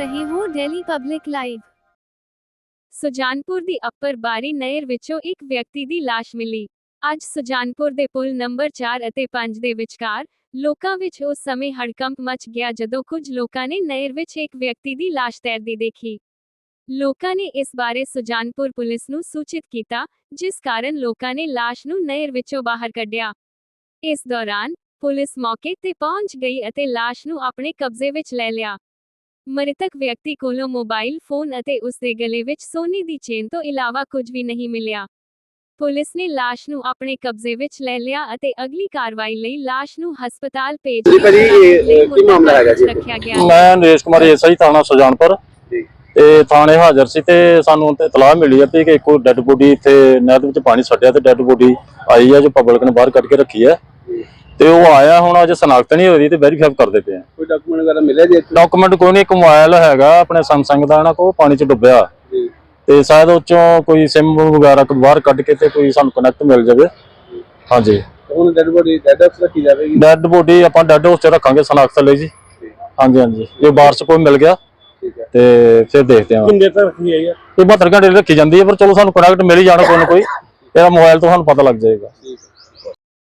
Delhi Public Live Sujanpur ਦੀ upper Bari ਨਹਿਰ ਵਿੱਚੋਂ ਇੱਕ ਵਿਅਕਤੀ ਦੀ ਲਾਸ਼ ਮਿਲੀ। ਅੱਜ ਸੁਜਾਨਪੁਰ ਦੇ ਪੁਲ ਨੰਬਰ 4 ਅਤੇ 5 ਦੇ ਵਿਚਕਾਰ ਲੋਕਾਂ ਵਿੱਚ ਉਸ ਸਮੇਂ ਹੜਕੰਪ ਮਚ ਗਿਆ ਜਦੋਂ ਕੁਝ ਲੋਕਾਂ ਨੇ ਨਹਿਰ ਵਿੱਚ ਇੱਕ ਵਿਅਕਤੀ ਦੀ ਲਾਸ਼ ਤੈਰਦੀ ਦੇਖੀ। ਲੋਕਾਂ ਨੇ ਇਸ ਬਾਰੇ ਸੁਜਾਨਪੁਰ ਪੁਲਿਸ ਨੂੰ ਸੂਚਿਤ ਕੀਤਾ, ਜਿਸ ਕਾਰਨ ਲੋਕਾਂ ਨੇ ਲਾਸ਼ ਨੂੰ ਨਹਿਰ ਵਿੱਚੋਂ ਬਾਹਰ ਕੱਢਿਆ। ਇਸ ਦੌਰਾਨ ਪੁਲਿਸ ਮੌਕੇ ਤੇ ਪਹੁੰਚ ਗਈ ਅਤੇ ਲਾਸ਼ ਨੂੰ ਆਪਣੇ ਕਬਜ਼ੇ ਵਿੱਚ ਲੈ ਲਿਆ। ਮ੍ਰਿਤਕ ਵਿਅਕਤੀ ਕੋਲੋਂ ਮੋਬਾਈਲ ਫੋਨ ਅਤੇ ਉਸ ਦੇ ਗਲੇ ਵਿੱਚ ਸੋਨੇ ਦੀ ਚੇਨ ਤੋਂ ਇਲਾਵਾ ਕੁਝ ਵੀ ਨਹੀਂ ਮਿਲਿਆ ਪੁਲਿਸ ਨੇ ਲਾਸ਼ ਨੂੰ ਆਪਣੇ ਕਬਜ਼ੇ ਵਿੱਚ ਲੈ ਲਿਆ ਅਤੇ ਅਗਲੀ ਕਾਰਵਾਈ ਲਈ ਲਾਸ਼ ਨੂੰ ਹਸਪਤਾਲ ਭੇਜ ਕੇ ਮਾਮਲਾ ਹੈਗਾ ਜੀ? ਰੱਖਿਆ ਗਿਆ। ਮੈਂ ਨਰੇਸ਼ ਕੁਮਾਰ ਐਸਆਈ ਥਾਣਾ ਸੁਜਾਨਪੁਰ ਜੀ। ਤੇ ਥਾਣੇ ਹਾਜ਼ਰ ਸੀ ਤੇ ਸਾਨੂੰ ਤੇ ਇਤਲਾਹ ਮਿਲੀ ਹੈ ਕਿ ਇੱਕ ਡੈੱਡ ਬੋਡੀ ਇੱਥੇ ਨਹਿਰ ਵਿੱਚ ਪਾਣੀ ਛੱਡਿਆ ਤੇ ਡੈੱਡ ਬੋਡੀ ਆਈ ਹੈ ਜੋ ਪਬਲਿਕ ਨੇ ਬਾਹਰ ਕੱਢ ਕੇ ਰੱਖੀ ਹੈ। ਤੇ ਉਹ ਆਇਆ ਹੁਣ ਅਜੇ ਸਨਾਖਤ ਨਹੀਂ ਹੋ ਰਹੀ ਤੇ ਵੈਰੀਫਾਈ ਕਰਦੇ ਪਏ ਆ। ਕੋਈ ਡਾਕੂਮੈਂਟ ਵਗੈਰਾ ਮਿਲਿਆ ਜੀ ਇੱਥੇ? ਡਾਕੂਮੈਂਟ ਕੋਈ ਨਹੀਂ ਇੱਕ ਮੋਬਾਈਲ ਹੈਗਾ ਆਪਣੇ ਸੈਮਸੰਗ ਦਾ ਨਾ ਕੋ ਪਾਣੀ ਚ ਡੁੱਬਿਆ। ਜੀ। ਤੇ ਸ਼ਾਇਦ ਉਹ ਚੋਂ ਕੋਈ ਸਿਮ ਵਗੈਰਾ ਕੋਈ ਬਾਹਰ ਕੱਢ ਕੇ ਤੇ ਕੋਈ ਸਾਨੂੰ ਕਨੈਕਟ ਮਿਲ ਜਾਵੇ। ਹਾਂਜੀ। ਤੇ ਹੁਣ ਡੈਡ ਬੋਡੀ ਡੈਡ ਹਾਊਸ ਰੱਖੀ ਜਾਵੇਗੀ? ਡੈੱਡ ਬੋਡੀ ਆਪਾਂ ਡੈੱਡ ਹਾਊਸ ਚ ਰੱਖਾਂਗੇ ਸਨਾਖਤ ਲਈ ਜੀ। ਹਾਂਜੀ ਹਾਂਜੀ। ਜੇ ਬਾਹਰ ਚ ਕੋਈ ਮਿਲ ਗਿਆ ਠੀਕ ਹੈ। ਤੇ ਫਿਰ ਦੇਖਦੇ ਹਾਂ। ਕਿੰਨੇ ਤੱਕ ਰੱਖੀ ਹੈ ਇਹ 72 ਘੰਟੇ ਲਈ ਰੱਖੀ ਜਾਂਦੀ ਹੈ ਪਰ ਚਲੋ ਸਾਨੂੰ ਕਨੈਕਟ ਮਿਲ ਹੀ ਜਾਣਾ ਕੋਈ ਨਾ ਕੋਈ। ਇਹਦਾ ਮੋਬਾਈਲ ਤੋਂ ਸਾਨੂੰ ਪਤਾ ਲੱਗ ਜਾਏਗਾ। ਠੀਕ ਹੈ।